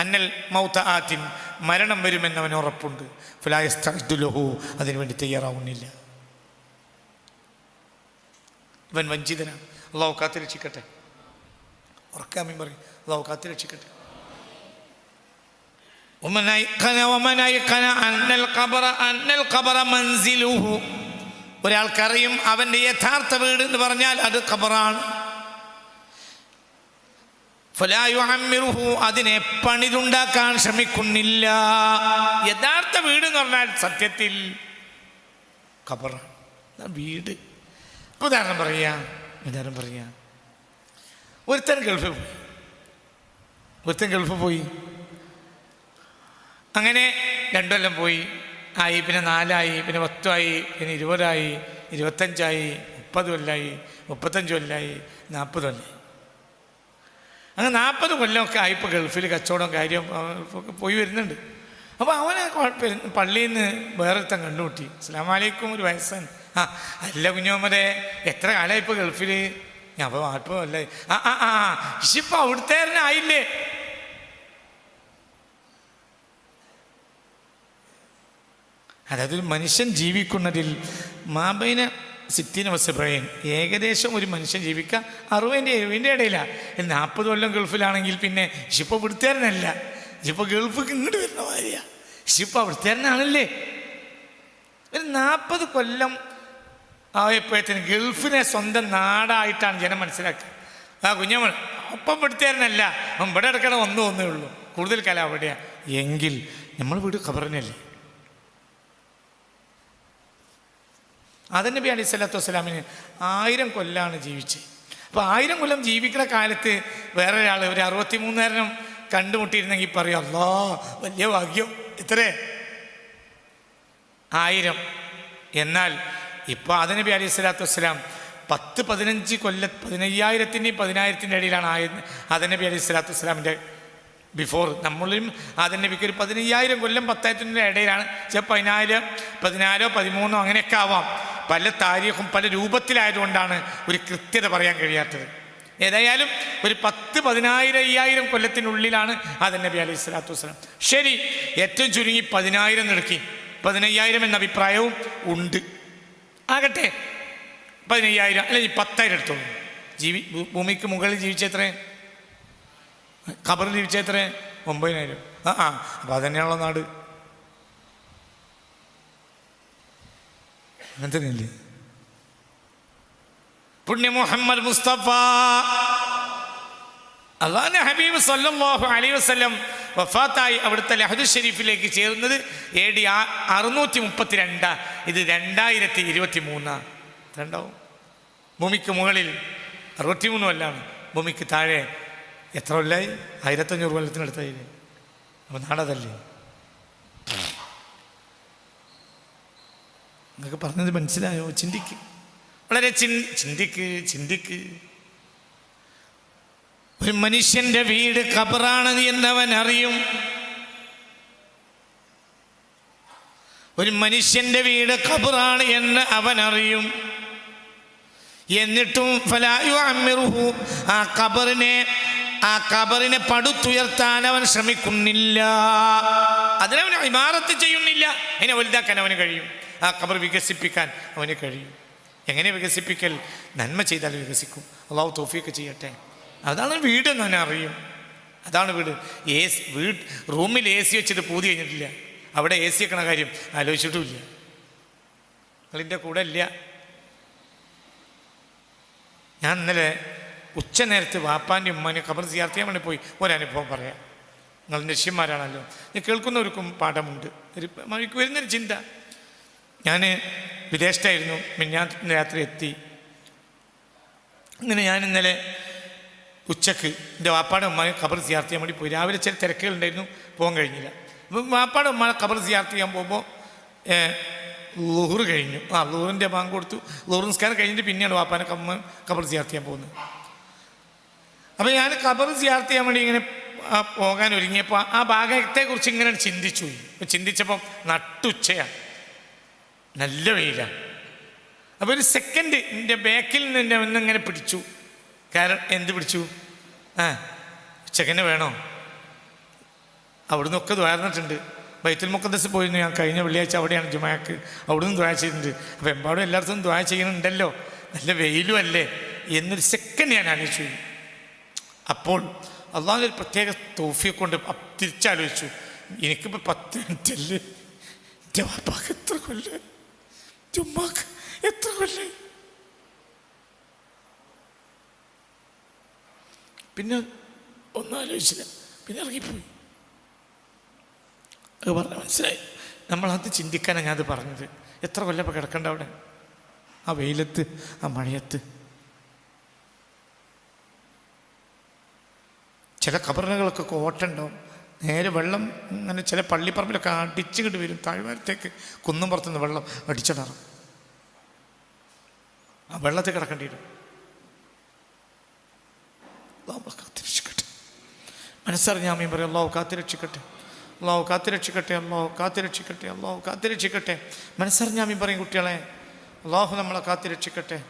അന്നൽ മൗത്ത ആത്തിൻ മരണം വരുമെന്ന് അവന് ഉറപ്പുണ്ട് ഫുലായസ്തുലഹു അതിനുവേണ്ടി തയ്യാറാവുന്നില്ല ഇവൻ വഞ്ചിതനാണ് അള്ളാഹു കാത്തു രക്ഷിക്കട്ടെ ഉറക്കാമീൻ പറയും അള്ളാഹു കാത്തു രക്ഷിക്കട്ടെ ومن أيقن ومن أيقن أن القبر أن القبر منزله ഒരാൾക്കറിയും അവൻ്റെ യഥാർത്ഥ വീട് എന്ന് പറഞ്ഞാൽ അത് ഖബറാണ് ഫലായുഹമ്മിറുഹു അതിനെ പണിതുണ്ടാക്കാൻ ശ്രമിക്കുന്നില്ല. യഥാർത്ഥ വീട് എന്ന് പറഞ്ഞാൽ സത്യത്തിൽ ഖബർ. വീട്. ഉദാഹരണം പറയാ ഉദാഹരണം പറയാ. ഒരുത്തൻ ഗൾഫിൽ പോയി. ഒരുത്തൻ ഗൾഫിൽ പോയി. അങ്ങനെ രണ്ടുകൊല്ലം പോയി. ആയി പിന്നെ നാലായി പിന്നെ പത്തുമായി പിന്നെ ഇരുപതായി ഇരുപത്തഞ്ചായി മുപ്പത് കൊല്ലായി മുപ്പത്തഞ്ച് കൊല്ലായി നാൽപ്പത് കൊല്ലായി. അങ്ങനെ നാൽപ്പത് കൊല്ലമൊക്കെ ആയിപ്പോൾ ഗൾഫിൽ കച്ചവടം കാര്യം പോയി വരുന്നുണ്ട്. അപ്പോൾ അവനെ പള്ളിയിൽ നിന്ന് വേറൊരുത്തൻ കണ്ടുമുട്ടി. അസ്ലാമലൈക്കും ഒരു വയസ്സൻ. ആ അല്ല കുഞ്ഞോമരെ എത്ര കാലമായി ഇപ്പോൾ ഗൾഫിൽ ഞാൻ അപ്പോൾ നാൽപ്പത് ആ ആ ആ ഇഷിപ്പോൾ അവിടുത്തെ തന്നെ ആയില്ലേ? അതായത് മനുഷ്യൻ ജീവിക്കുന്നതിൽ മാബൈന സിറ്റിന വസബ്രയൻ ഏകദേശം ഒരു മനുഷ്യൻ ജീവിക്കുക അറുപതിന്റെ എഴുപതിന്റെ ഇടയിലാണ് നാൽപ്പത് കൊല്ലം ഗൾഫിലാണെങ്കിൽ പിന്നെ ഷിപ്പ വിടുത്തേരനല്ല ഷിപ്പ ഗൾഫിക്ക് ഇങ്ങോട്ട് വരുന്ന മാതിരിയാ. ഷിപ്പ വൃത്തിയാരനാണല്ലേ? ഒരു നാൽപ്പത് കൊല്ലം ആയപ്പോഴത്തേന് ഗൾഫിനെ സ്വന്തം നാടായിട്ടാണ് ജനം മനസ്സിലാക്കുക. ആ കുഞ്ഞമ്മൾ ഒപ്പം പെടുത്തേരനല്ല ഇവിടെ എടുക്കണം ഒന്നും ഒന്നേ ഉള്ളൂ. കൂടുതൽ കാലം അവിടെയാ എങ്കിൽ നമ്മൾ വീട് ഖബറിനല്ലേ? നബി അലൈഹി സ്വലാത്തു വസ്സലാമിന് ആയിരം കൊല്ലാണ് ജീവിച്ചത് അപ്പോൾ ആയിരം കൊല്ലം ജീവിക്കുന്ന കാലത്ത് വേറെ ഒരാൾ ഒരു അറുപത്തി മൂന്നുകാരനും കണ്ടുമുട്ടിയിരുന്നെങ്കിൽ പറയും അല്ലോ വലിയ ഭാഗ്യം. ഇത്രേ? ആയിരം. എന്നാൽ ഇപ്പോൾ ആദനബി അലൈഹി സ്വലാത്തു വസ്സലാം പത്ത് പതിനഞ്ച് കൊല്ല പതിനയ്യായിരത്തിന്റെയും പതിനായിരത്തിന്റെ ഇടയിലാണ് ആയ ആദനബി അലൈഹി സ്വലാത്തു വസ്സലാമിന്റെ ബിഫോർ നമ്മളും ആദനബിക്ക് ഒരു പതിനയ്യായിരം കൊല്ലം പത്തായിരത്തിന്റെ ഇടയിലാണ്. ചില പതിനായിരം പതിനാലോ പതിമൂന്നോ അങ്ങനെയൊക്കെ ആവാം. പല താരീഖും പല രൂപത്തിലായതുകൊണ്ടാണ് ഒരു കൃത്യത പറയാൻ കഴിയാത്തത്. ഏതായാലും ഒരു പത്ത് പതിനായിരം അയ്യായിരം കൊല്ലത്തിനുള്ളിലാണ് ആദൻ നബി അലൈഹി സ്വലാത്തു വസ്സലാം. ശരി ഏറ്റവും ചുരുങ്ങി പതിനായിരം നിടുക്കി പതിനയ്യായിരം എന്ന അഭിപ്രായവും ഉണ്ട്. ആകട്ടെ. പതിനയ്യായിരം അല്ലെങ്കിൽ പത്തായിരം എടുത്തോളൂ. ജീവി ഭൂമിക്ക് മുകളിൽ ജീവിച്ചെത്രേ ഖബറിൽ ജീവിച്ചെത്രേ ഒമ്പതിനായിരം. ആ ആ അപ്പം അതന്നെയാണല്ലോ നാട്. അങ്ങനത്തന്നെയല്ലേ പുണ്യ മുഹമ്മദ് മുസ്തഫ. അള്ളാഹ് ഹബീബ് സല്ലാഹു അലൈഹി വസ്ലം വഫാത്തായി അവിടുത്തെ ലഹദു ഷെരീഫിലേക്ക് ചേർന്നത് എ ഡി അറുന്നൂറ്റി മുപ്പത്തി രണ്ടാ ഇത് രണ്ടായിരത്തി ഇരുപത്തി മൂന്നാ രണ്ടാവും. ഭൂമിക്ക് മുകളിൽ അറുപത്തിമൂന്ന് കൊല്ലാണ്. ഭൂമിക്ക് താഴെ എത്ര കൊല്ലായി? ആയിരത്തഞ്ഞൂറ് കൊല്ലത്തിനടുത്തായില്ലേ അപ്പം നാടതല്ലേ? നിങ്ങൾക്ക് പറഞ്ഞത് മനസ്സിലായോ? ചിന്തിക്ക്. വളരെ ചിൻ ചിന്തിക്ക് ചിന്തിക്ക്. ഒരു മനുഷ്യന്റെ വീട് ഖബറാണ് എന്നവൻ അറിയും. ഒരു മനുഷ്യന്റെ വീട് കബറാണ് എന്ന് അവൻ അറിയും. എന്നിട്ടും ഫലായു അമ്മിറുഹു ആ കബറിനെ ആ കബറിനെ പടുത്തുയർത്താൻ അവൻ ശ്രമിക്കുന്നില്ല. അതിനവൻ ഇമാറത്ത് ചെയ്യുന്നില്ല. അതിനെ വലുതാക്കാൻ അവന് കഴിയും. ആ ഖബർ വികസിപ്പിക്കാൻ അവന് കഴിയും. എങ്ങനെ വികസിപ്പിക്കൽ? നന്മ ചെയ്താൽ വികസിക്കും. അള്ളാഹു തോഫിയൊക്കെ ചെയ്യട്ടെ. അതാണ് വീട് എന്ന് അവനെ അറിയും. അതാണ് വീട്. എ വീട് റൂമിൽ എ സി വെച്ചിട്ട് പൂതി കഴിഞ്ഞിട്ടില്ല. അവിടെ എ സി വെക്കണ കാര്യം ആലോചിച്ചിട്ടുമില്ല. നിങ്ങളിന്റെ കൂടെ ഇല്ല. ഞാൻ ഇന്നലെ ഉച്ച നേരത്ത് വാപ്പാന്റെ ഉമ്മാനെ ഖബർ ചെയ്യാൻ വേണ്ടി പോയി ഒരനുഭവം പറയാം. നിങ്ങൾ നിശ്യന്മാരാണല്ലോ ഞാൻ കേൾക്കുന്നവർക്കും പാഠമുണ്ട്. ഒരു വരുന്നൊരു ചിന്ത. ഞാൻ വിദേശത്തായിരുന്നു. മിന്നാ രാത്രി എത്തി. അങ്ങനെ ഞാൻ ഇന്നലെ ഉച്ചയ്ക്ക് എന്റെ വാപ്പാടെ ഉമ്മാനെ ഖബർ സിയാർത്ത് ചെയ്യാൻ വേണ്ടി പോയി. രാവിലെ ചില തിരക്കുകളുണ്ടായിരുന്നു. പോകാൻ കഴിഞ്ഞില്ല. അപ്പം വാപ്പാടെ ഉമ്മ ഖബർ സിയാർത്ത് ചെയ്യാൻ പോകുമ്പോൾ ലൂർ കഴിഞ്ഞു. ആ ലൂറിന്റെ ബാങ്ക് കൊടുത്തു. ലുഹർ നിസ്കാരം കഴിഞ്ഞിട്ട് പിന്നെയാണ് വാപ്പാനെ കമ്മ ഖബർ സിയാർത്ത് ചെയ്യാൻ പോകുന്നത്. അപ്പം ഞാൻ ഖബർ സിയാർത്ത് ചെയ്യാൻ വേണ്ടി ഇങ്ങനെ പോകാൻ ഒരുങ്ങിയപ്പോൾ ആ ഭാഗത്തെക്കുറിച്ച് ഇങ്ങനെ ചിന്തിച്ചു ചിന്തിച്ചപ്പോൾ നട്ടുച്ചയാണ്. നല്ല വെയിലാണ് അപ്പോൾ ഒരു സെക്കൻഡ് എന്റെ ബാക്കിൽ നിന്ന് എന്നെ ഒന്നിങ്ങനെ പിടിച്ചു. കാരണം എന്ത് പിടിച്ചു? ആ ഉച്ചക്കന്നെ വേണോ? അവിടുന്ന് ഒക്കെ ദ്വാരന്നിട്ടുണ്ട്. ബൈത്തുൽ മുക്കദ്സ് പോയിരുന്നു. ഞാൻ കഴിഞ്ഞ വെള്ളിയാഴ്ച അവിടെയാണ് ജുമാക്ക്. അവിടുന്ന് ദ്വാ ചെയ്തിട്ടുണ്ട്. അപ്പോൾ എമ്പാടും എല്ലായിടത്തും ദ്വാ ചെയ്യുന്നുണ്ടല്ലോ. നല്ല വെയിലും അല്ലേ? എന്നൊരു സെക്കൻഡ് ഞാൻ ആലോചിച്ചു. അപ്പോൾ അള്ളാഹുവിന്റെ ഒരു പ്രത്യേക തോഫിയെ കൊണ്ട് തിരിച്ചാലോചിച്ചു. എനിക്കിപ്പോൾ പത്ത് മിനിറ്റല്ലേ? എന്റെ വാപ്പാക്ക് എത്ര കൊല്ലേ? ചുമ്മാക്ക്. എത്ര കൊല്ലേ? പിന്നെ ഒന്നാലോചിച്ചില്ല. പിന്നെ ഇറങ്ങിപ്പോയി. അത് പറഞ്ഞ മനസ്സിലായി. നമ്മളത് ചിന്തിക്കാനാണ് ഞാനത് പറഞ്ഞത്. എത്ര കൊല്ലം ഇപ്പോൾ കിടക്കണ്ട അവിടെ? ആ വെയിലത്ത് ആ മഴയത്ത്. ചില കബറുകളൊക്കെ ഓട്ടുണ്ടാവും നേരെ വെള്ളം അങ്ങനെ ചില പള്ളിപ്പറമ്പിലൊക്കെ അടിച്ചുകിട്ട് വരും. താഴ്വാരത്തേക്ക് കുന്നും പുറത്തുനിന്ന് വെള്ളം അടിച്ചിടറും. ആ വെള്ളത്തിൽ കിടക്കേണ്ടി വരും. അള്ളാഹു കാത്തിരക്ഷിക്കട്ടെ. മനസ്സറിഞ്ഞാമീൻ പറയും അള്ളാഹു കാത്തിരക്ഷിക്കട്ടെ. അള്ളാഹു കാത്തിരക്ഷിക്കട്ടെ അള്ളാഹു കാത്തിരക്ഷിക്കട്ടെ അള്ളാഹു കാത്തിരക്ഷിക്കട്ടെ. മനസ്സറിഞ്ഞാമീൻ പറയും കുട്ടികളെ അള്ളാഹു നമ്മളെ കാത്തിരക്ഷിക്കട്ടെ.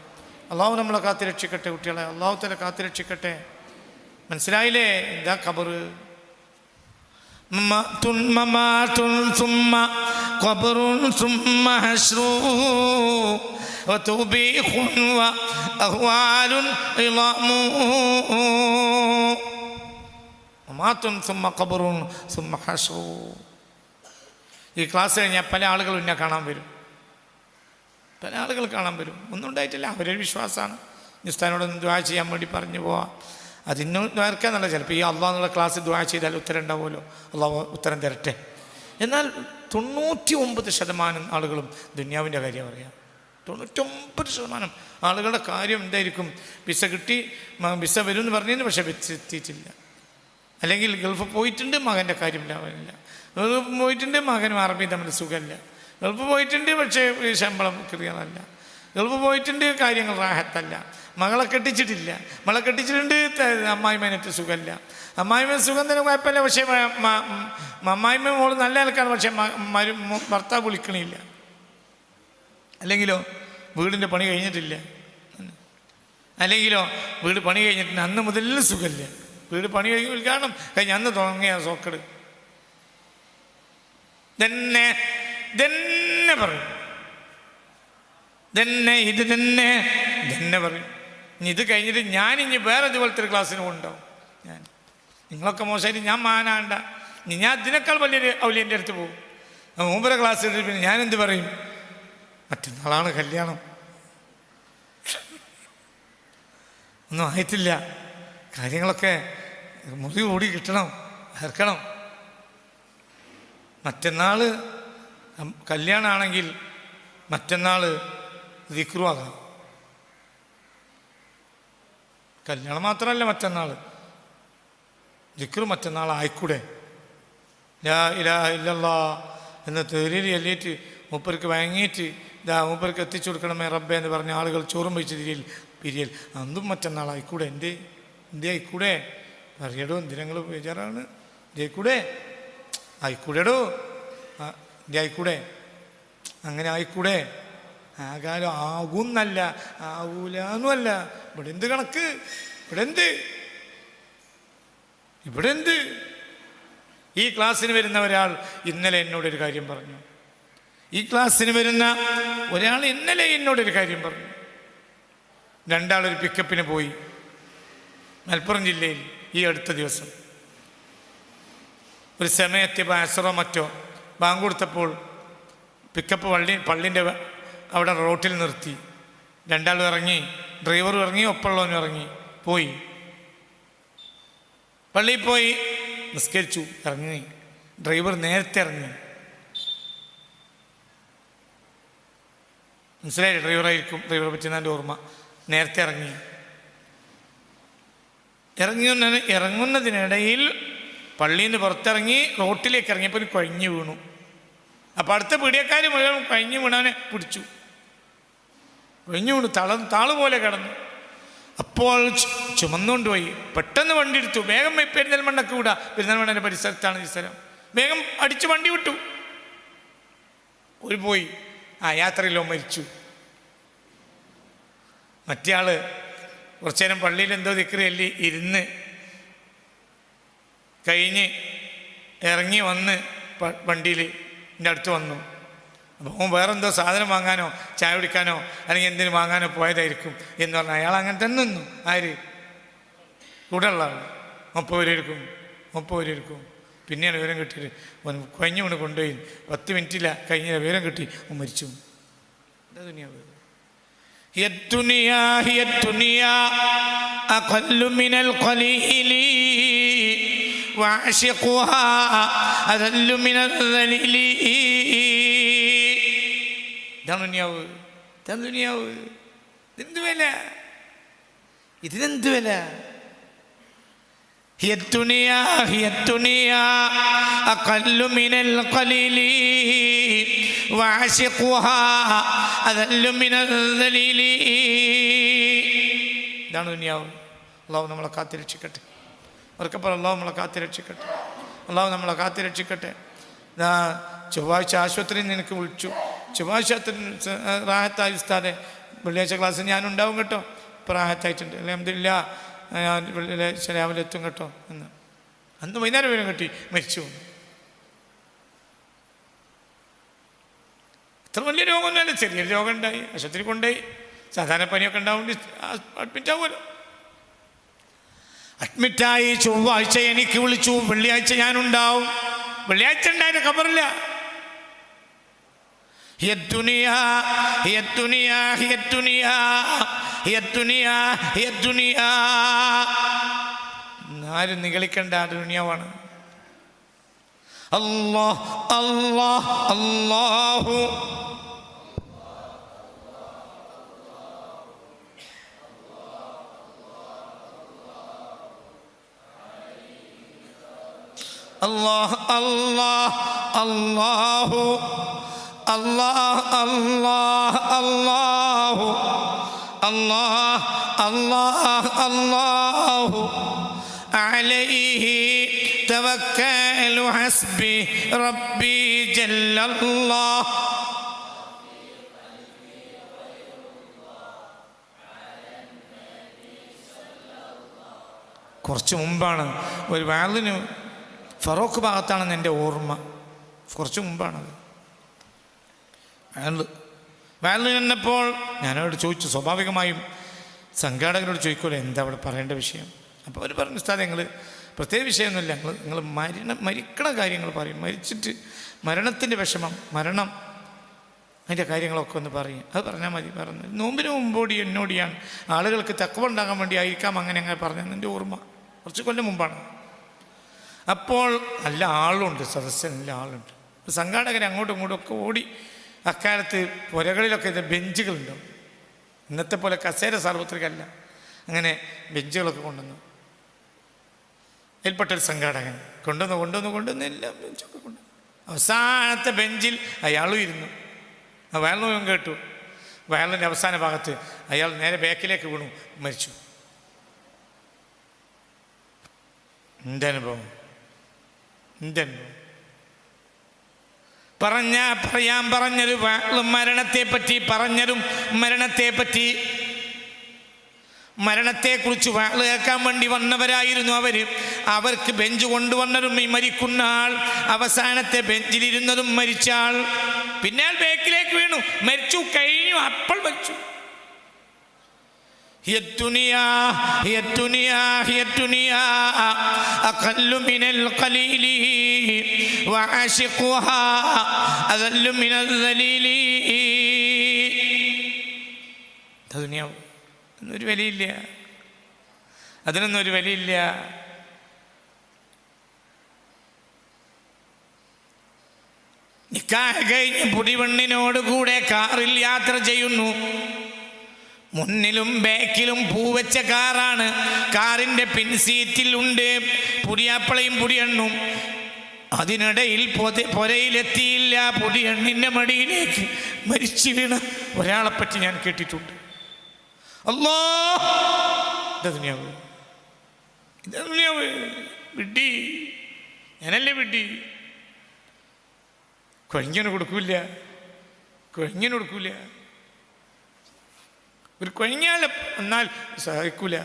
അള്ളാഹു നമ്മളെ കാത്തിരക്ഷിക്കട്ടെ കുട്ടികളെ അള്ളാഹു തന്നെ കാത്തിരക്ഷിക്കട്ടെ. മനസ്സിലായില്ലേ? എന്താ കബറ് ممات ممات ثم قبر ثم حشر وتوبيخ وأهوال عظام ممات ثم قبر ثم حشر ഈ ക്ലാസ് കഴിഞ്ഞാൽ പല ആളുകളും എന്നെ കാണാൻ വരും പല ആളുകൾ കാണാൻ വരും ഒന്നും ഉണ്ടായിട്ടില്ല അവരൊരു വിശ്വാസമാണ് നിസ്താനോട് ദ്വാ ചെയ്യാൻ വേണ്ടി പറഞ്ഞു പോവാം അതിന് നേർക്കാന്നല്ല ചിലപ്പോൾ ഈ അള്ളാഹ് എന്നുള്ള ക്ലാസ് ദ്വാ ചെയ്താൽ ഉത്തരം ഉണ്ടാവുമല്ലോ അള്ളാഹ് ഉത്തരം തരട്ടെ. എന്നാൽ തൊണ്ണൂറ്റി ഒമ്പത് ശതമാനം ആളുകളും ദുന്യാവിന്റെ കാര്യം പറയാം തൊണ്ണൂറ്റൊമ്പത് ശതമാനം ആളുകളുടെ കാര്യം എന്തായിരിക്കും? വിസ കിട്ടി വിസ വരും എന്ന് പറഞ്ഞിരുന്നു പക്ഷേ വിസ എത്തിയിട്ടില്ല. അല്ലെങ്കിൽ ഗൾഫ് പോയിട്ടുണ്ട് മകന്റെ കാര്യം ഉണ്ടാവാനില്ല ഗൾഫ് പോയിട്ടുണ്ട് മകനും അറബി തമ്മിൽ സുഖമില്ല. ഗൾഫ് പോയിട്ടുണ്ട് പക്ഷേ ശമ്പളം ക്ലിയറല്ല ഗൾഫ് പോയിട്ടുണ്ട് കാര്യങ്ങൾ റാഹത്തല്ല. മകളെ കെട്ടിച്ചിട്ടില്ല. മകളെ കെട്ടിച്ചിട്ടുണ്ട് അമ്മായിമ്മേനറ്റ് സുഖമില്ല. അമ്മായിമ്മ സുഖം തന്നെ കുഴപ്പമില്ല പക്ഷേ മ- മ- മ- അമ്മായിമ്മ മോൾ നല്ല ആൾക്കാണ് പക്ഷേ മരു ഭർത്താവ് വിളിക്കണില്ല. അല്ലെങ്കിലോ വീടിന്റെ പണി കഴിഞ്ഞിട്ടില്ല. അല്ലെങ്കിലോ വീട് പണി കഴിഞ്ഞിട്ടുണ്ട് അന്ന് മുതൽ സുഖമില്ല. വീട് പണി കഴിഞ്ഞ് ഉദ്ഘാടനം കഴിഞ്ഞ അന്ന് തുടങ്ങിയ സോക്കട്. തന്നെ തന്നെ പറയും. തന്നെ ഇത് തന്നെ തന്നെ പറയും. ഇനി ഇത് കഴിഞ്ഞിട്ട് ഞാൻ ഇനി വേറെ ഇതുപോലത്തെ ഒരു ക്ലാസ്സിന് കൊണ്ടുണ്ടാവും ഞാൻ. നിങ്ങളൊക്കെ മോശമായിട്ട് ഞാൻ മാനാണ്ട. ഇനി ഞാൻ അതിനേക്കാൾ വലിയൊരു ഔലിയന്റെ അടുത്ത് പോകും. മൂമ്പര ക്ലാസ് എടുത്തിട്ട് പിന്നെ ഞാൻ എന്ത് പറയും? മറ്റന്നാളാണ് കല്യാണം. ഒന്നും ആയിട്ടില്ല. കാര്യങ്ങളൊക്കെ മുറി ഓടി കിട്ടണം ചേർക്കണം മറ്റന്നാൾ കല്യാണമാണെങ്കിൽ മറ്റന്നാൾ ദിക്റുവാകാം കല്യാണം മാത്രമല്ല മറ്റന്നാൾ ദിക്ർ മറ്റന്നാൾ ആയിക്കൂടെ? ലാ ഇലാഹ ഇല്ലല്ലാ എന്ന് തെറിയിൽ എല്ലിയിട്ട് മൂപ്പർക്ക് വാങ്ങിയിട്ട് ഇതാ മൂപ്പർക്ക് എത്തിച്ചു കൊടുക്കണമേ റബ്ബേ എന്ന് പറഞ്ഞ ആളുകൾ ചോറും വെച്ച് തിരിയൽ പിരിയൽ. അന്നും മറ്റന്നാൾ ആയിക്കൂടെ? എന്റെ എന്റെ ആയിക്കൂടെ? അറിയടോ എന്തിനങ്ങൾ ബേജാറാണ്? എന്റെ ആയിക്കൂടെ? ആയിക്കൂടെടോ? എന്റെ ആയിക്കൂടെ? അങ്ങനെ ആയിക്കൂടെ? ആകാലം ആകുന്നല്ല ആവൂല എന്നുമല്ല ഇവിടെ എന്ത് കണക്ക്? ഇവിടെ എന്ത് ഇവിടെ എന്ത് ഈ ക്ലാസ്സിന് വരുന്ന ഒരാൾ ഇന്നലെ എന്നോടൊരു കാര്യം പറഞ്ഞു. ഈ ക്ലാസ്സിന് വരുന്ന ഒരാൾ ഇന്നലെ എന്നോടൊരു കാര്യം പറഞ്ഞു. രണ്ടാളൊരു പിക്കപ്പിന് പോയി. മലപ്പുറം ജില്ലയിൽ ഈ അടുത്ത ദിവസം. ഒരു സമയത്തെ ബാസറോ മറ്റോ ബാങ്ക് കൊടുത്തപ്പോൾ പിക്കപ്പ് പള്ളി പള്ളിന്റെ അവിടെ റോട്ടിൽ നിർത്തി. രണ്ടാളും ഇറങ്ങി ഡ്രൈവറും ഇറങ്ങി ഒപ്പമുള്ളവനും ഇറങ്ങി. പോയി. പള്ളിയിൽ പോയി നിസ്കരിച്ചു ഇറങ്ങി. ഡ്രൈവർ നേരത്തെ ഇറങ്ങി. മനസ്സിലായി ഡ്രൈവറായിരിക്കും ഡ്രൈവറെ പറ്റി എന്റെ ഓർമ്മ. നേരത്തെ ഇറങ്ങി. ഇറങ്ങുന്ന ഇറങ്ങുന്നതിനിടയിൽ പള്ളിയിൽ നിന്ന് പുറത്തിറങ്ങി റോട്ടിലേക്ക് ഇറങ്ങിയപ്പോൾ കുഴഞ്ഞു വീണു. അപ്പോൾ അടുത്ത പീടിയക്കാർ മുഴുവൻ കഴിഞ്ഞു വീണവനെ പിടിച്ചു. കഴിഞ്ഞു വീണു തള താൾ പോലെ കിടന്നു. അപ്പോൾ ചുമന്നുകൊണ്ടുപോയി ചുമന്നുകൊണ്ട് പോയി. പെട്ടെന്ന് വണ്ടി എടുത്തു. വേഗം പെരുന്തൽമണ്ണക്ക് വിടാ. പെരുന്തൽമണ്ണന്റെ പരിസരത്താണ് ഈ സ്ഥലം. വേഗം അടിച്ച് വണ്ടി വിട്ടു. ഒരു പോയി. ആ യാത്രയിലോ മരിച്ചു. മറ്റേ ആൾ കുറച്ചു നേരം പള്ളിയിൽ എന്തോ ദിക്കറിയല്ലി ഇരുന്ന് കഴിഞ്ഞ് ഇറങ്ങി വന്ന് വണ്ടിയിൽ എന്റെ അടുത്ത് വന്നു. അപ്പോൾ വേറെന്തോ സാധനം വാങ്ങാനോ ചായ കുടിക്കാനോ അല്ലെങ്കിൽ എന്തിനു വാങ്ങാനോ പോയതായിരിക്കും എന്ന് പറഞ്ഞാൽ അയാൾ അങ്ങനെ തന്നെ നിന്നു. ആര്? കൂടെ ഉള്ള ആൾ മുപ്പത് രൂപ എടുക്കും മുപ്പത് രൂപ പിന്നെയാണ് വിവരം കിട്ടിയത്. കുഴഞ്ഞുകൊണ്ട് കൊണ്ടുപോയി. പത്ത് മിനിറ്റില്ല കഴിഞ്ഞ വിവരം കിട്ടി. മരിച്ചു. എന്താ ദുനിയാവ് വാശിക്കുഹ ഇതാണ് ദുനിയാവ് ഇതാണ് ദുനിയാവ് ഇതെന്ത് വില ഇതിനെന്ത് വില هي الدنيا هي الدنيا أقل من القليل وعشقها أذل من الذليل ഇതാണ് ദുനിയാവ് അള്ളാഹു നമ്മളെ കാത്തിരക്ഷിക്കട്ടെ അവർക്കപ്പോൾ അള്ളാഹു നമ്മളെ കാത്തിരക്ഷിക്കട്ടെ അള്ളാഹു നമ്മളെ കാത്തിരക്ഷിക്കട്ടെ ഇതാ ചൊവ്വാഴ്ച ആശുപത്രിയിൽ നിന്ന് എനിക്ക് വിളിച്ചു ചൊവ്വാഴ്ച റാഹത്തായി ഉസ്താദെ വെള്ളിയാഴ്ച ക്ലാസ് ഞാനുണ്ടാവും കേട്ടോ. ഇപ്പോൾ റാഹത്തായിട്ടുണ്ട്. എന്തില്ല ഞാൻ വെള്ളിയാഴ്ച രാവിലെ എത്തും കേട്ടോ എന്ന്. അന്ന് വൈകുന്നേരം വീണ് കെട്ടി മരിച്ചു ഇത്ര വലിയ രോഗമൊന്നുമല്ല. ചെറിയൊരു രോഗം ഉണ്ടായി ആശുപത്രി കൊണ്ടുപോയി. സാധാരണ പനിയൊക്കെ ഉണ്ടാവുകൊണ്ട് അഡ്മിറ്റ് ആവുമല്ലോ. അഡ്മിറ്റായി ചൊവ്വാഴ്ച എനിക്ക് വിളിച്ചു. വെള്ളിയാഴ്ച ഞാനുണ്ടാവും. വെള്ളിയാഴ്ച ഉണ്ടായിട്ട് ഖബറില്ല. ആരും നിഗളിക്കേണ്ട ആ ദുനിയാവാണ്. അല്ലാഹ് അല്ലാഹ് അല്ലാഹു. അല്ലാഹ് അല്ലാഹ് അല്ലാഹു. അല്ലാഹ് അല്ലാഹ് അല്ലാഹു അല്ലാഹ് അല്ലാഹ് അല്ലാഹു عليه توكل حسبي ربي جل الله കുറച്ച് മുമ്പാണ് ഒരു വാലിന് ഫറോക്ക് ഭാഗത്താണെന്ന് എൻ്റെ ഓർമ്മ കുറച്ച് മുമ്പാണത് വാൽ വാലിന് എന്നപ്പോൾ ചോദിച്ചു സ്വാഭാവികമായും സംഘാടകരോട് ചോദിക്കുമല്ലോ എന്താ അവിടെ പറയേണ്ട വിഷയം? അപ്പോൾ അവർ പറഞ്ഞു ഉസ്താദ് ഞങ്ങൾ പ്രത്യേക വിഷയമൊന്നുമില്ല. ഞങ്ങൾ നിങ്ങൾ മരണം മരിക്കണ കാര്യങ്ങൾ പറയും. മരിച്ചിട്ട് മരണത്തിന്റെ വിഷമം മരണം അതിന്റെ കാര്യങ്ങളൊക്കെ ഒന്ന് പറയും. അത് പറഞ്ഞാൽ മതി പറഞ്ഞു. നോമ്പിന് മുമ്പോടി എന്നോടിയാണ്. ആളുകൾക്ക് തക്കവ ഉണ്ടാകാൻ വേണ്ടി ആയിരിക്കാം അങ്ങനെ അങ്ങനെ പറഞ്ഞത്. എന്റെ ഓർമ്മ കുറച്ച് കൊല്ലം മുമ്പാണ്. അപ്പോൾ നല്ല ആളുണ്ട് സദസ്യൻ നല്ല ആളുണ്ട്. സംഘാടകർ അങ്ങോട്ടും ഇങ്ങോട്ടും ഒക്കെ ഓടി അക്കാലത്ത് പുരകളിലൊക്കെ ഇത് ബെഞ്ചുകളുണ്ടാവും. ഇന്നത്തെ പോലെ കസേര സാർവത്രികല്ല. അങ്ങനെ ബെഞ്ചുകളൊക്കെ കൊണ്ടുവന്നു. അതിൽപ്പെട്ടൊരു സംഘാടകൻ കൊണ്ടുവന്ന് കൊണ്ടുവന്ന് കൊണ്ടുവന്ന് എല്ലാം ബെഞ്ചൊക്കെ കൊണ്ടുവന്നു. അവസാനത്തെ ബെഞ്ചിൽ അയാളും ഇരുന്നു. വയലിനും കേട്ടു. വയലിന്റെ അവസാന ഭാഗത്ത് അയാൾ നേരെ ബാക്കിലേക്ക് വീണു മരിച്ചു. എന്റെ അനുഭവം? എന്റെ അനുഭവം? പറഞ്ഞ പറയാൻ പറഞ്ഞൊരു മരണത്തെപ്പറ്റി പറഞ്ഞതും മരണത്തെപ്പറ്റി മരണത്തെക്കുറിച്ച് വാൾ കേൾക്കാൻ വേണ്ടി വന്നവരായിരുന്നു അവർ അവർക്ക് ബെഞ്ച് കൊണ്ടുവന്നതും ഈ മരിക്കുന്ന ആൾ അവസാനത്തെ ബെഞ്ചിലിരുന്നതും മരിച്ച ആൾ. പിന്നെ ബേക്കിലേക്ക് വീണു. മരിച്ചു കഴിഞ്ഞു അപ്പോൾ മരിച്ചു. هي الدنيا هي الدنيا هي الدنيا أقل من القليل وعاشقها أذل من الذليل ദുനിയാവ് ഒന്നൊരു വിലയില്ല അതിനൊന്നും ഒരു വിലയില്ല നിക്കാഹ് കഴിഞ്ഞ് പുടിവെണ്ണിനോട് കൂടെ കാറിൽ യാത്ര ചെയ്യുന്നു മുന്നിലും ബാക്കിലും പൂവച്ച കാറാണ്. കാറിന്റെ പിൻസീറ്റിൽ ഉണ്ട്. പുടിയാപ്പളയും പുടിയണ്ണും അതിനിടയിൽ പൊത പൊരയിലെത്തിയില്ല. പുടിയണ്ണിന്റെ മടിയിലേക്ക് മരിച്ചു വീണ ഒരാളെപ്പറ്റി ഞാൻ കേട്ടിട്ടുണ്ട്. അല്ലോ ദുനിയാവ്? വിഡ്ഡി ഞാനല്ലേ വിഡ്ഡി കൊഴിഞ്ഞന് കൊടുക്കൂല കൊഴിഞ്ഞന് കൊടുക്കൂല ഒരു കൊഴിഞ്ഞാൽ എന്നാൽ സഹായിക്കൂല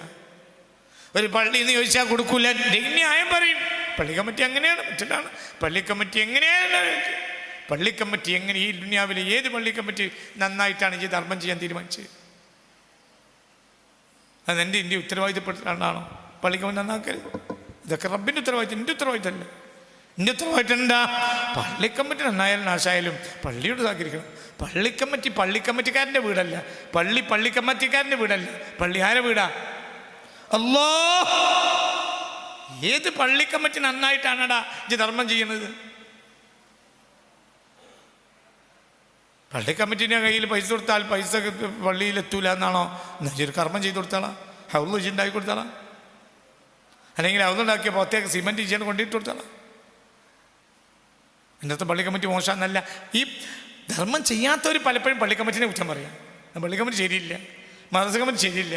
ഒരു പള്ളി എന്ന് ചോദിച്ചാൽ കൊടുക്കൂല. ന്യായം പറയും. പള്ളി കമ്മിറ്റി അങ്ങനെയാണ് മറ്റൊരാണ്. പള്ളി കമ്മിറ്റി എങ്ങനെയാണ്? പള്ളി കമ്മിറ്റി എങ്ങനെ ഈ ദുനിയാവിലെ ഏത് പള്ളി കമ്മിറ്റി നന്നായിട്ടാണ് ഈ ധർമ്മം ചെയ്യാൻ തീരുമാനിച്ചത് അത് എന്റെ ഇന്ത്യ ഉത്തരവാദിത്തപ്പെട്ടാണോ പള്ളി കമ്മിറ്റി നന്നാക്കരുത് ഇതൊക്കെ റബ്ബിന്റെ ഉത്തരവാദിത്തം എന്റെ ഉത്തരവാദിത്തമല്ല? എന്റെ ഉത്തരവാദിത്തം പള്ളിക്കമ്മറ്റി പള്ളി കമ്മിറ്റി നന്നായാലും നാശായാലും പള്ളിയോട് സഹകരിക്കണം. പള്ളി കമ്മിറ്റി പള്ളി കമ്മിറ്റിക്കാരന്റെ വീടല്ല. പള്ളി പള്ളിക്കമ്മറ്റിക്കാരന്റെ വീടല്ല. പള്ളി ആരെ വീടാ? അല്ലോ ഏത് പള്ളി കമ്മിറ്റി നന്നായിട്ടാണടാ ഇത് ധർമ്മം ചെയ്യുന്നത്? പള്ളി കമ്മിറ്റിന്റെ കയ്യിൽ പൈസ കൊടുത്താൽ പൈസ പള്ളിയിലെത്തൂല എന്നാണോ? എന്നാ ഒരു കർമ്മം ചെയ്ത് കൊടുത്താളാ? ഹൗസ് വെച്ചുണ്ടാക്കി കൊടുത്താളാ? അല്ലെങ്കിൽ ഹൗസ് ഉണ്ടാക്കിയ പുറത്തേക്ക് സിമെന്റ് ചെയ്യാൻ കൊണ്ടിട്ട് കൊടുത്താളാ? ഇന്നത്തെ പള്ളി കമ്മിറ്റി മോശമെന്നല്ല. ഈ ധർമ്മം ചെയ്യാത്തവർ പലപ്പോഴും പള്ളി കമ്മിറ്റിനെ കുറ്റം പറയാം. പള്ളി കമ്മിറ്റി ശരിയില്ല. മദ്രസ കമ്മിറ്റി ശരിയില്ല.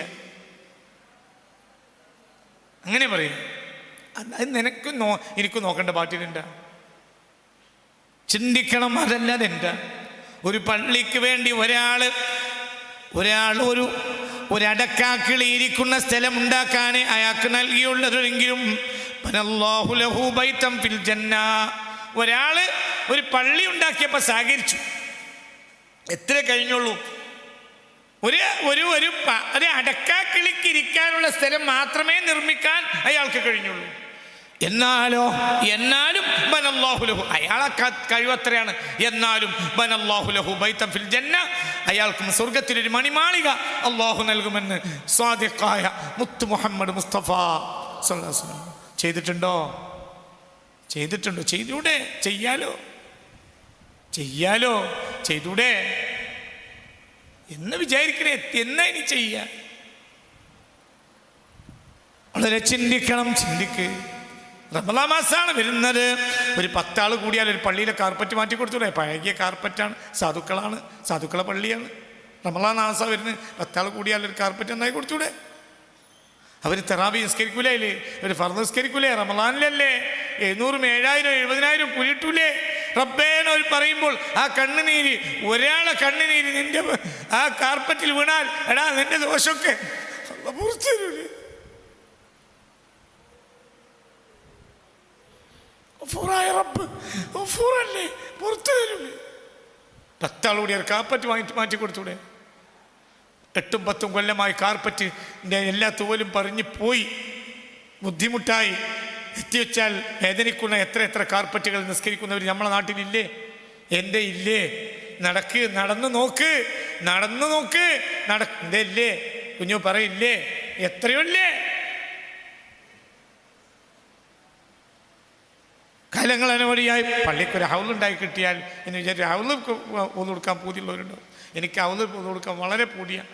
അങ്ങനെ പറയും. അത് നിനക്ക് നോ എനിക്ക് നോക്കേണ്ട പാട്ടിലുണ്ട ചിന്തിക്കണം അതല്ലാതെ എന്താ ഒരു പള്ളിക്ക് വേണ്ടി ഒരാൾ ഒരാൾ ഒരു ഒരടക്കാക്കിളി ഇരിക്കുന്ന സ്ഥലം ഉണ്ടാക്കാൻ അയാൾക്ക് നൽകിയുള്ളതെങ്കിലും ഫിൽ ജന്ന. ഒരാൾ ഒരു പള്ളി ഉണ്ടാക്കിയപ്പോൾ സഹകരിച്ചു. എത്ര കഴിഞ്ഞുള്ളൂ? ഒരു ഒരു ഒരു അടക്കാക്കിളിക്ക് ഇരിക്കാനുള്ള സ്ഥലം മാത്രമേ നിർമ്മിക്കാൻ അയാൾക്ക് കഴിഞ്ഞുള്ളൂ. എന്നാലോ എന്നാലും ബനല്ലാഹുലഹു അയാളെ കഴിവത്രയാണ് എന്നാലും ബനല്ലാഹുലഹു ബൈത്തം ഫിൽ ജന്ന അയാൾക്കും സ്വർഗത്തിലൊരു മണിമാളിക അള്ളാഹു നൽകുമെന്ന് സ്വാദിഖായ മുത്തു മുഹമ്മദ് മുസ്തഫ ചെയ്തിട്ടുണ്ടോ? ചെയ്തിട്ടുണ്ടോ? ചെയ്തൂടെ? ചെയ്യാലോ? ചെയ്യാലോ? ചെയ്തൂടെ? എന്ന് വിചാരിക്കണേ എന്നാ ഇനി ചെയ്യുക വളരെ ചിന്തിക്കണം ചിന്തിക്ക്. റമലാ മാസമാണ് വരുന്നത്. ഒരു പത്താൾ കൂടിയാൽ ഒരു പള്ളിയിലെ കാർപ്പറ്റ് മാറ്റി കൊടുത്തൂടെ? പഴകിയ കാർപ്പറ്റാണ് സാധുക്കളാണ്. സാധുക്കളെ പള്ളിയാണ്. റമലാ നാസ വരുന്നത്. പത്താൾ കൂടിയാൽ ഒരു കാർപ്പറ്റ് നന്നായി കൊടുത്തൂടെ? അവർ തെറാബി നിസ്കരിക്കൂലേ അവർ ഫർദ് നിസ്കരിക്കൂലേ? റമലാനിലല്ലേ എഴുന്നൂറും ഏഴായിരം എഴുപതിനായിരം കുലിട്ടൂലേ ഒരു പറയുമ്പോൾ ആ കണ്ണുനീര് ഒരാളെ കണ്ണുനീര് നിന്റെ ആ കാർപ്പറ്റിൽ വീണാൽ എടാ നിന്റെ ദോഷമൊക്കെ പത്താളൂടെ ഒരു കാർപ്പറ്റ് വാങ്ങിട്ട് മാറ്റി കൊടുത്തൂടെ? എട്ടും പത്തും കൊല്ലമായി കാർപ്പറ്റ് എല്ലാ തോലും പറഞ്ഞു പോയി. ബുദ്ധിമുട്ടായി. എത്തിവെച്ചാൽ വേദനിക്കുന്ന എത്ര എത്ര കാർപ്പറ്റുകൾ നിസ്കരിക്കുന്നവർ നമ്മളെ നാട്ടിലില്ലേ? എന്റെ ഇല്ലേ? നടക്ക് നടന്നു നോക്ക് നടന്നു നോക്ക് നട എന്റെ ഇല്ലേ? കുഞ്ഞു പറയില്ലേ? എത്രയോ ഇല്ലേ? കാലങ്ങൾ ഒരു പള്ളിക്കൊരു ഹൗലുണ്ടായി കിട്ടിയാൽ എന്ന് വിചാരിച്ചു ഹൗൽ കൊടുക്കാൻ പൂതിയുള്ളവരുണ്ടോ? എനിക്ക് ഹൗൽ കൊടുക്കാൻ വളരെ പൂതിയാണ്.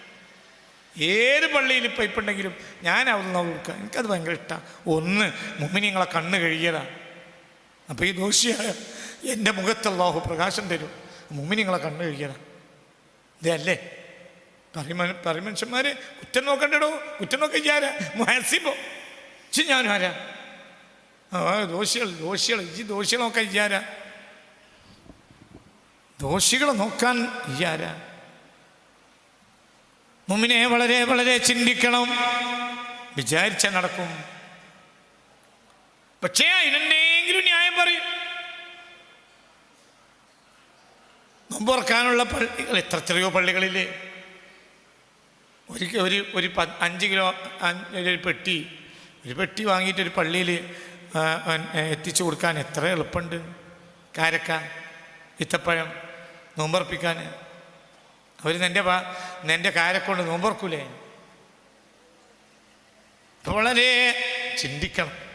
ഏത് പള്ളിയിൽ ഉണ്ടെങ്കിലും ഞാൻ അവിടുന്ന് കൊടുക്കുക എനിക്കത് ഭയങ്കര ഇഷ്ടമാണ് ഒന്ന് മുമ്മിനിങ്ങളെ കണ്ണ് കഴുകിയതാണ് അപ്പോൾ ഈ ദോഷിയായ എന്റെ മുഖത്ത് അള്ളാഹു പ്രകാശം തരും. മുമ്മിനിങ്ങളെ കണ്ണ് കഴുകിയതാണ് ഇതല്ലേ പറയുമ പറയും മനുഷ്യന്മാർ കുറ്റം നോക്കണ്ടടോ? കുറ്റം നോക്കി ആരാ? മുഹസിബോ. ചി ഞാനും ആരാ? ആ ദോഷികൾ ദോഷികൾ. ഈ നോക്കാൻ ഇയാരാ ദോഷികളെ നോക്കാൻ ഇയാരാ മുമ്മിനെ വളരെ വളരെ ചിന്തിക്കണം. വിചാരിച്ച നടക്കും. പക്ഷേ അതിനെന്തെങ്കിലും ന്യായം പറയും. നോമ്പുറക്കാനുള്ള പള്ളികൾ എത്ര എത്രയോ പള്ളികളില്ലേ? ഒരു ഒരു ഒരു പ അഞ്ച് കിലോ ഒരു പെട്ടി ഒരു പെട്ടി വാങ്ങിയിട്ട് ഒരു പള്ളിയിൽ എത്തിച്ചു കൊടുക്കാൻ എത്ര എളുപ്പമുണ്ട്. കാരക്ക ഇത്തപ്പഴം നോമ്പുറപ്പിക്കാൻ അവർ നിന്റെ നിന്റെ കാരക്കൊണ്ട് നോമ്പർക്കൂലേ വളരെ ചിന്തിക്കണം.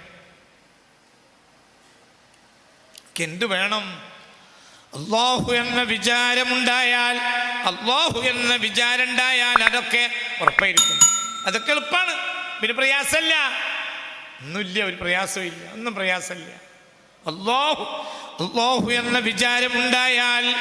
എന്ത് വേണം? അള്ളാഹു എന്ന വിചാരമുണ്ടായാൽ അള്ളാഹു എന്ന വിചാരം ഉണ്ടായാൽ അതൊക്കെ ഉറപ്പായിരിക്കും. അതൊക്കെ എളുപ്പമാണ് പിന്നെ പ്രയാസമല്ല. ഒന്നുമില്ല ഒരു പ്രയാസവും ഇല്ല. ഒന്നും പ്രയാസമില്ല. അള്ളാഹു അള്ളാഹു എന്ന വിചാരമുണ്ടായാൽ